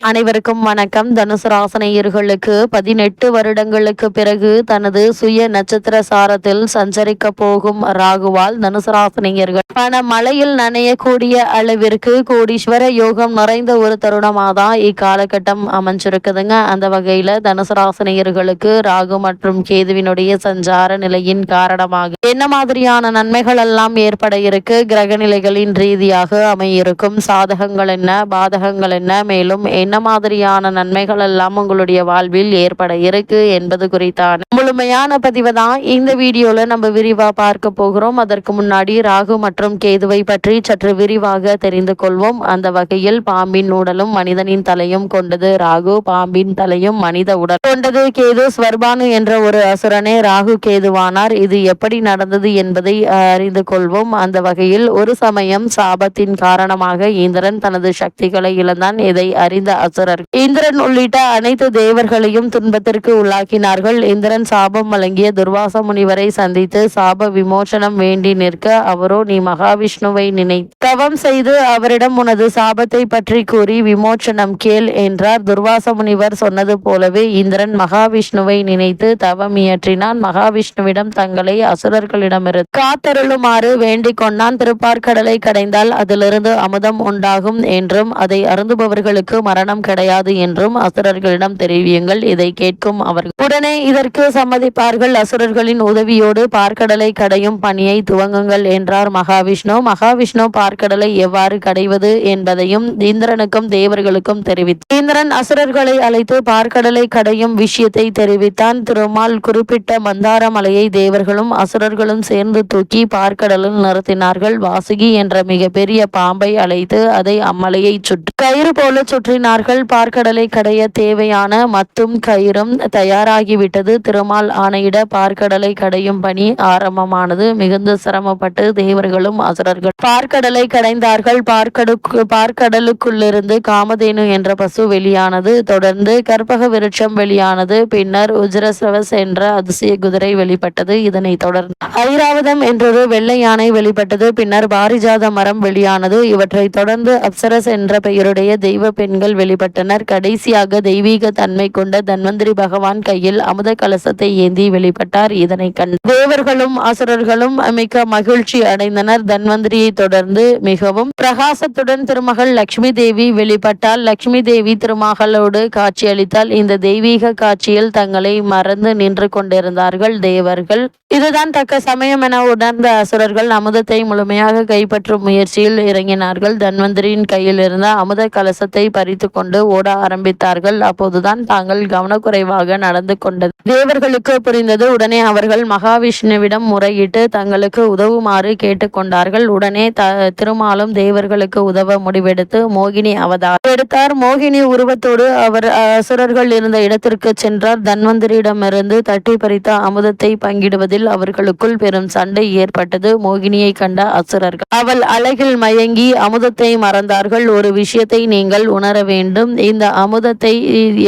அனைவருக்கும் வணக்கம். தனுசு ராசனையர்களுக்கு பதினெட்டு வருடங்களுக்கு பிறகு தனது சுய நட்சத்திர சாரத்தில் சஞ்சரிக்க போகும் ராகுவால் தனுசு ராசனையர்கள் பண மலையில் நனையக்கூடிய அளவிற்கு கோடீஸ்வர யோகம் நிறைந்த ஒரு தருணமாக தான் இக்காலகட்டம் அமைஞ்சிருக்குதுங்க. அந்த வகையில தனுசு ராசனையர்களுக்கு ராகு மற்றும் கேதுவினுடைய சஞ்சார நிலையின் காரணமாக என்ன மாதிரியான நன்மைகள் எல்லாம் ஏற்பட இருக்கு? கிரக நிலைகளின் ரீதியாக அமையிருக்கும் சாதகங்கள் என்ன? பாதகங்கள் என்ன? மேலும் என்ன மாதிரியான நன்மைகள் எல்லாம் உங்களுடைய வாழ்வில் ஏற்பட இருக்கு என்பது குறித்தான முழுமையான பதிவை தான் இந்த வீடியோல நம்ம விரிவா பார்க்க போகிறோம். அதற்கு முன்னாடி ராகு மற்றும் கேதுவை பற்றி சற்று விரிவாக தெரிந்து கொள்வோம். அந்த வகையில் பாம்பின் உடலும் மனிதனின் தலையும் கொண்டது. ராகு பாம்பின் தலையும் மனித உடல் கொண்டது. கேது ஸ்வர்பானு என்ற ஒரு அசுரனே ராகு கேதுவானார். இது எப்படி நடந்தது என்பதை அறிந்து கொள்வோம். அந்த வகையில் ஒரு சமயம் சாபத்தின் காரணமாக இந்திரன் தனது சக்திகளை இழந்தான். இதை அறிந்த அசுரர். இந்திரன் உள்ளிட்ட அனைத்து தேவர்களையும் துன்பத்திற்கு உள்ளாக்கினார்கள். இந்திரன் சாபம் வழங்கிய துர்வாச முனிவரை சந்தித்து சாப விமோசனம் வேண்டி நிற்க அவரோ நீ மகாவிஷ்ணுவை நினை தவம் செய்து அவரிடம் உனது சாபத்தை பற்றி கூறி விமோச்சனம் கேள் என்றார். துர்வாச முனிவர் சொன்னது போலவே இந்திரன் மகாவிஷ்ணுவை நினைத்து தவம் இயற்றினான். மகாவிஷ்ணுவிடம் தங்களை அசுரர்களிடமிருந்து காத்தருளுமாறு வேண்டிக் கொண்டான். திருப்பார்கடலை கடைந்தால் அதிலிருந்து அமுதம் உண்டாகும் என்றும் அதை அருந்துபவர்களுக்கு மரணம் கிடையாது என்றும் அசுரர்களிடம் தெரிவியுங்கள். இதை கேட்கும் அவர்கள் உடனே இதற்கு சம்மதிப்பார்கள். அசுரர்களின் உதவியோடு பார்க்கடலை கடையும் பணியை துவங்குங்கள் என்றார் மகாவிஷ்ணு. மகாவிஷ்ணு பார்க்கடலை எவ்வாறு கடைவது என்பதையும் இந்திரனுக்கும் தேவர்களுக்கும் தெரிவித்தார். இந்திரன் அசுரர்களை அழைத்து பார்க்கடலை கடையும் விஷயத்தை தெரிவித்தான். திருமால் குறிப்பிட்ட மந்தார மலையை தேவர்களும் அசுரர்களும் சேர்ந்து தூக்கி பார்க்கடலில் நிறுத்தினார்கள். வாசுகி என்ற மிகப்பெரிய பாம்பை அழைத்து அதை அம்மலையை சுற்றி கயிறு போல சுற்றினார் சொன்னார்கள் பார்க்கடலை கடைய தேவையான மத்தும் கயிறும் தயாராகிவிட்டது. திருமால் ஆணையிட பார்க்கடலை கடையும் பணி ஆரம்பமானது. மிகுந்த சிரமப்பட்டு தேவர்களும் அசுரர்கள் பார்க்கடலை கடைந்தார்கள். பார்க்கடுக்கு பார்க்கடலுக்குள்ளிருந்து காமதேனு என்ற பசு வெளியானது. தொடர்ந்து கற்பக விருட்சம் வெளியானது. பின்னர் உஜ்ரஸ்ரவஸ் என்ற அதிசய குதிரை வெளிப்பட்டது. இதனை தொடர்ந்து ஐராவதம் என்றொரு வெள்ளை யானை வெளிப்பட்டது. பின்னர் பாரிஜாத மரம் வெளியானது. இவற்றை தொடர்ந்து அப்சரஸ் என்ற பெயருடைய தெய்வ பெண்கள் வெளிப்பட்டனர். கடைசியாக தெய்வீக தன்மை கொண்ட தன்வந்திரி பகவான் கையில் அமுத கலசத்தை ஏந்தி வெளிப்பட்டார். இதனை கண்டு தேவர்களும் அசுரர்களும் மிக மகிழ்ச்சி அடைந்தனர். தன்வந்திரியை தொடர்ந்து மிகவும் பிரகாசத்துடன் திருமகள் லட்சுமி தேவி வெளிப்பட்டால் லட்சுமி தேவி திருமகளோடு காட்சியளித்தால் இந்த தெய்வீக காட்சியில் தங்களை மறந்து நின்று கொண்டிருந்தார்கள் தேவர்கள். இதுதான் தக்க சமயம் என உணர்ந்த அசுரர்கள் அமுதத்தை முழுமையாக கைப்பற்றும் முயற்சியில் இறங்கினார்கள். தன்வந்திரியின் கையில் இருந்த அமுத கலசத்தை பறித்து கொண்டு ஓட ஆரம்பித்தார்கள். அப்போதுதான் தாங்கள் கவனக்குறைவாக நடந்து கொண்டது. தேவர்களுக்கு புரிந்தது. உடனே அவர்கள் மகாவிஷ்ணுவிடம் முறையிட்டு தங்களுக்கு உதவுமாறு கேட்டுக்கொண்டார்கள். உடனே த திருமாலும் தேவர்களுக்கு உதவ முடிவெடுத்து மோகினி அவதார் எடுத்தார். மோகினி உருவத்தோடு அவர் அசுரர்கள் இருந்த இடத்திற்கு சென்றார். தன்வந்திரியிடமிருந்து தட்டி பறித்த அமுதத்தை பங்கிடுவதில் அவர்களுக்குள் பெரும் சண்டை ஏற்பட்டது. மோகினியை கண்ட அசுரர்கள் அவள் அழகில் மயங்கி அமுதத்தை மறந்தார்கள். ஒரு விஷயத்தை நீங்கள் உணர வேண்டும் இந்த அமுதத்தை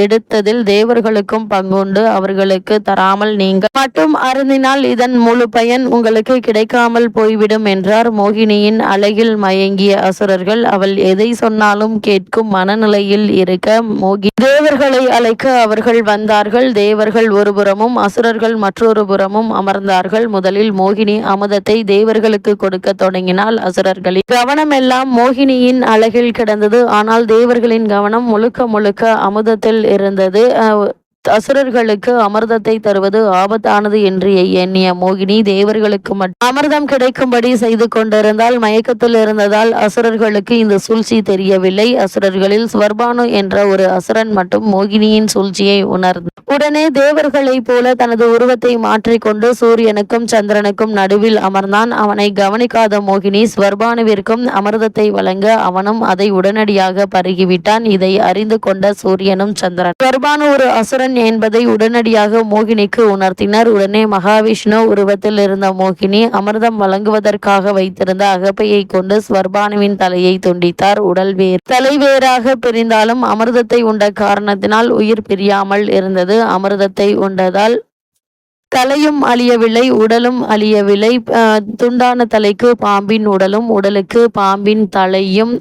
எடுத்ததில் தேவர்களுக்கும் பங்குண்டு. அவர்களுக்கு தராமல் நீங்கள் மட்டும் அருந்தினால் இதன் முழு பயன் உங்களுக்கு கிடைக்காமல் போய்விடும் என்றார். மோகினியின் அழகில் மயங்கிய அசுரர்கள் அவள் எதை சொன்னாலும் கேட்கும் மனநிலையில் இருக்க மோகி தேவர்களை அழைக்க அவர்கள் வந்தார்கள். தேவர்கள் ஒருபுறமும் அசுரர்கள் மற்றொரு புறமும் அமர்ந்தார்கள். முதலில் மோகினி அமுதத்தை தேவர்களுக்கு கொடுக்க தொடங்கினால் அசுரர்களின் கவனம் எல்லாம் மோகினியின் அழகில் கிடந்தது. ஆனால் தேவர்களின் கவனம் முழுக்க முழுக்க அமுதத்தில் இருந்தது. அசுரர்களுக்கு அமிர்தத்தை தருவது ஆபத்தானது என்று எண்ணிய மோகினி தேவர்களுக்கு மட்டும் அமிர்தம் கிடைக்கும்படி செய்து கொண்டிருந்தால் மயக்கத்தில் இருந்ததால் அசுரர்களுக்கு இந்த சூழ்ச்சி தெரியவில்லை. அசுரர்களில் ஸ்வர்பானு என்ற ஒரு அசுரன் மட்டும் மோகினியின் சூழ்ச்சியை உணர்ந்து உடனே தேவர்களைப் போல தனது உருவத்தை மாற்றிக்கொண்டு சூரியனுக்கும் சந்திரனுக்கும் நடுவில் அமர்ந்தான். அவனை கவனிக்காத மோகினி ஸ்வர்பானுவிற்கும் அமிர்தத்தை வழங்க அவனும் அதை உடனடியாக பருகிவிட்டான். இதை அறிந்து கொண்ட சூரியனும் சந்திரன் ஸ்வர்பானு ஒரு அசுரன் என்பதை உடனடியாக மோகினிக்கு உணர்த்தினர். உடனே மகாவிஷ்ணு உருவத்தில் இருந்த மோகினி அமிர்தம் வழங்குவதற்காக வைத்திருந்த அகப்பையை கொண்டு ஸ்வர்பானுவின் தலையை துண்டித்தார். உடல் வேர் தலை வேறாக பிரிந்தாலும் அமிர்தத்தை உண்ட காரணத்தினால் உயிர் பிரியாமல் இருந்தது. அமிர்தத்தை உண்டதால் தலையும் அழியவில்லை உடலும் அழியவில்லை. துண்டான தலைக்கு பாம்பின் உடலும் உடலுக்கு பாம்பின் தலையும்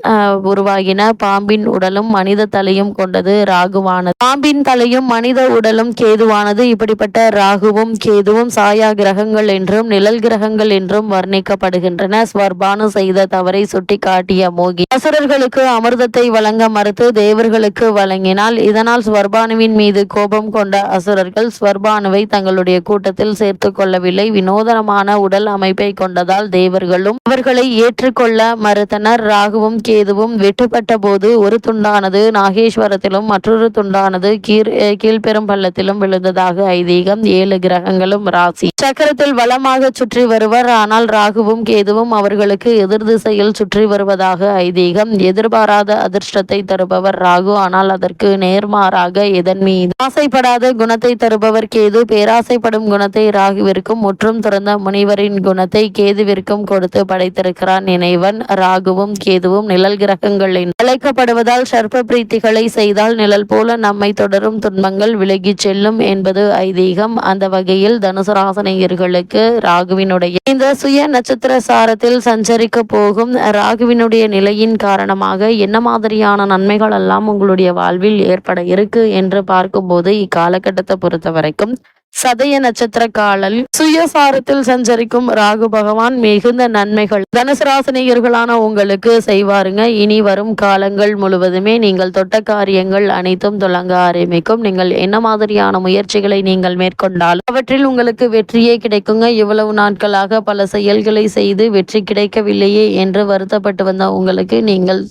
உருவாகின பாம்பின் உடலும் மனித தலையும் கொண்டது ராகுவானது. பாம்பின் தலையும் மனித உடலும் கேதுவானது. இப்படிப்பட்ட ராகுவும் கேதுவும் சாயா கிரகங்கள் என்றும் நிழல் கிரகங்கள் என்றும் வர்ணிக்கப்படுகின்றன. ஸ்வர்பானு செய்த தவறை சுட்டிக்காட்டிய மோகி. அசுரர்களுக்கு அமிர்தத்தை வழங்க மறுத்து தேவர்களுக்கு வழங்கினால் இதனால் ஸ்வர்பானுவின் மீது கோபம் கொண்ட அசுரர்கள் ஸ்வர்பானுவை தங்களுடைய கூட்டத்தில் சேர்த்து கொள்ளவில்லை வினோதனமான உடல் அமைப்பை கொண்டதால் தேவர்களும் அவர்களை ஏற்றுக்கொள்ள மறுத்தனர். ராகுவும் கேதுவும் வெட்டுப்பட்ட போது ஒரு துண்டானது நாகேஸ்வரத்திலும் மற்றொரு துண்டானது கீழ் கீழ்பெரும்பள்ளத்திலும் கீழ்பெரும் பள்ளத்திலும் விழுந்ததாக ஐதீகம். ஏழு கிரகங்களும் ராசி. சக்கரத்தில் வளமாக சுற்றி வருவர். ஆனால் ராகுவும் கேதுவும் அவர்களுக்கு எதிர் திசையில் சுற்றி வருவதாக ஐதீகம். எதிர்பாராத அதிர்ஷ்டத்தை தருபவர் ராகு. ஆனால் அதற்கு நேர்மாறாக எதன் மீது ஆசைப்படாத குணத்தை தருபவர் கேது. பேராசைப்படும் குணத்தை ராகுவிற்கும் முற்றும் துறந்த முனிவரின் குணத்தை கேதுவிற்கும் கொடுத்து அழைத்திருக்கிறான் நினைவன். ராகுவும் கேதுவும் நிழல் கிரகங்களை அழைக்கப்படுவதால் சர்ப்ப பிரீத்திகளை செய்தால் நிழல் போல நம்மை தொடரும் துன்பங்கள் விலகிச் செல்லும் என்பது ஐதீகம். அந்த வகையில் தனுசு ராசனையர்களுக்கு ராகுவினுடைய இந்த சுய நட்சத்திர சாரத்தில் சஞ்சரிக்க போகும் ராகுவினுடைய நிலையின் காரணமாக என்ன மாதிரியான நன்மைகள் எல்லாம் உங்களுடைய வாழ்வில் ஏற்பட இருக்கு என்று பார்க்கும்போது இக்காலகட்டத்தை பொறுத்த வரைக்கும் சதய நட்சத்திர காலல் சுயசாரத்தில் சஞ்சரிக்கும் ராகு பகவான் மிகுந்த நன்மைகள். தனுசு ராசினியர்களான உங்களுக்கு செய்வாருங்க. இனி வரும் காலங்கள் முழுவதுமே நீங்கள் தொட்ட காரியங்கள் அனைத்தும் தொடங்க ஆரம்பிக்கும். நீங்கள் என்ன மாதிரியான முயற்சிகளை நீங்கள் மேற்கொண்டால்? அவற்றில் உங்களுக்கு வெற்றியே கிடைக்குங்க. இவ்வளவு நாட்களாக பல செயல்களை செய்து வெற்றி கிடைக்கவில்லையே என்று வருத்தப்பட்டு வந்த உங்களுக்கு நீங்கள்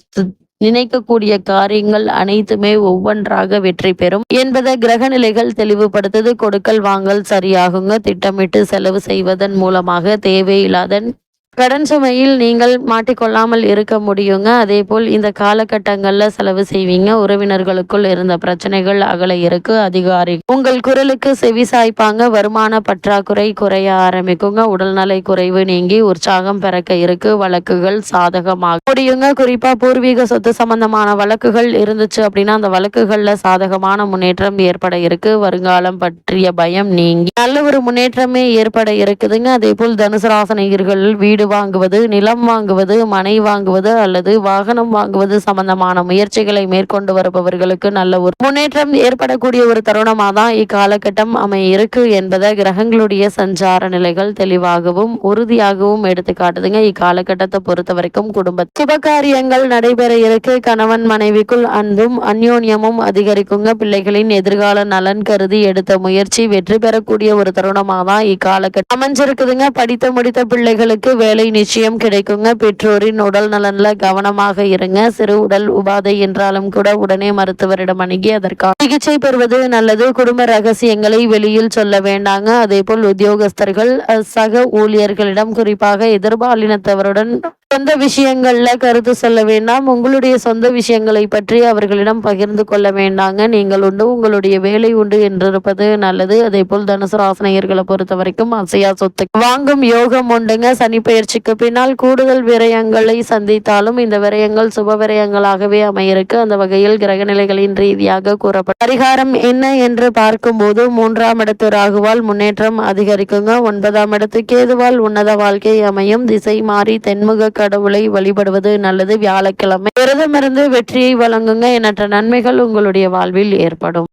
நினைக்கக்கூடிய காரியங்கள் அனைத்துமே ஒவ்வொன்றாக வெற்றி பெறும். என்பதை கிரக நிலைகள் தெளிவுபடுத்துது. கொடுக்கல் வாங்கல் சரியாகுங்க. திட்டமிட்டு செலவு செய்வதன் மூலமாக தேவையில்லாத கடன் சுமையில் நீங்கள் மாட்டிக்கொள்ளாமல் இருக்க முடியுங்க. அதே போல் இந்த காலகட்டங்களில் செலவு செய்வீங்க. உறவினர்களுக்குள் இருந்த பிரச்சனைகள் அகல இருக்கு. அதிகாரி உங்கள் குரலுக்கு செவி சாய்ப்பாங்க. வருமான பற்றாக்குறை குறைய ஆரம்பிக்குங்க. உடல்நலை குறைவு நீங்கி உற்சாகம் பிறக்க இருக்கு. வழக்குகள் சாதகமாக முடியுங்க. குறிப்பா பூர்வீக சொத்து சம்பந்தமான வழக்குகள் இருந்துச்சு அப்படின்னா அந்த வழக்குகள்ல சாதகமான முன்னேற்றம் ஏற்பட இருக்கு. வருங்காலம் பற்றிய பயம் நீங்கி நல்ல ஒரு முன்னேற்றமே ஏற்பட இருக்குதுங்க. அதே போல் தனுசு ராசனிகர்கள் வீடு வாங்குவது நிலம் வாங்குவது மனை வாங்குவது அல்லது வாகனம் வாங்குவது சம்பந்தமான முயற்சிகளை மேற்கொண்டு வருபவர்களுக்கு நல்ல ஒரு முன்னேற்றம் ஏற்படக்கூடிய ஒரு தருணமாக தான் இக்காலகட்டம் அமைய இருக்கு என்பதை கிரகங்களுடைய சஞ்சார நிலைகள் தெளிவாகவும் உறுதியாகவும் எடுத்து காட்டுதுங்க இக்காலகட்டத்தை பொறுத்த வரைக்கும் குடும்ப சுபகாரியங்கள் நடைபெற இருக்கு. கணவன் மனைவிக்குள் அன்பும் அந்யோன்யமும் அதிகரிக்குங்க. பிள்ளைகளின் எதிர்கால நலன் கருதி எடுத்த முயற்சி வெற்றி பெறக்கூடிய ஒரு தருணமாக தான் இக்காலகட்டம் அமைஞ்சிருக்குதுங்க. படித்து முடித்த பிள்ளைகளுக்கு வேலை நிச்சயம் கிடைக்குங்க. பெற்றோரின் உடல் நலன்ல கவனமாக இருங்க. சிறு உடல் உபாதை என்றாலும் கூட உடனே மருத்துவரிடம் அணுகி அதற்கான சிகிச்சை பெறுவது நல்லது. குடும்ப ரகசியங்களை வெளியில் சொல்ல வேண்டாங்க. அதே போல் உத்தியோகஸ்தர்கள் சக ஊழியர்களிடம் குறிப்பாக எதிர்பாலினத்தவருடன் சொந்த விஷயங்கள்ல கருத்து சொல்ல வேண்டாம். உங்களுடைய சொந்த விஷயங்களை பற்றி அவர்களிடம் பகிர்ந்து கொள்ள வேண்டாங்க. நீங்கள் உண்டு உங்களுடைய வேலை உண்டு என்றிருப்பது நல்லது. அதே போல் தனுசு ராசனையர்களை பொறுத்த வரைக்கும் அசையா சொத்து. வாங்கும் யோகம் உண்டுங்க. சனி பயிற்சிக்கு பின்னால் கூடுதல் விரயங்களை சந்தித்தாலும் இந்த விரயங்கள் சுப விரயங்களாகவே அமையிருக்கு. அந்த வகையில் கிரகநிலைகளின் ரீதியாக கூறப்படும் பரிகாரம் என்ன என்று பார்க்கும்போது மூன்றாம் இடத்து ராகுவால் முன்னேற்றம் அதிகரிக்குங்க. ஒன்பதாம் இடத்து கேதுவால் உன்னத வாழ்க்கை அமையும். திசை மாறி தென்முக கடவுளை வழிபடுவது நல்லது. வியாழக்கிழமை விரதமிருந்து வெற்றியை வழங்குங்க. எண்ணற்ற நன்மைகள் உங்களுடைய வாழ்வில் ஏற்படும்.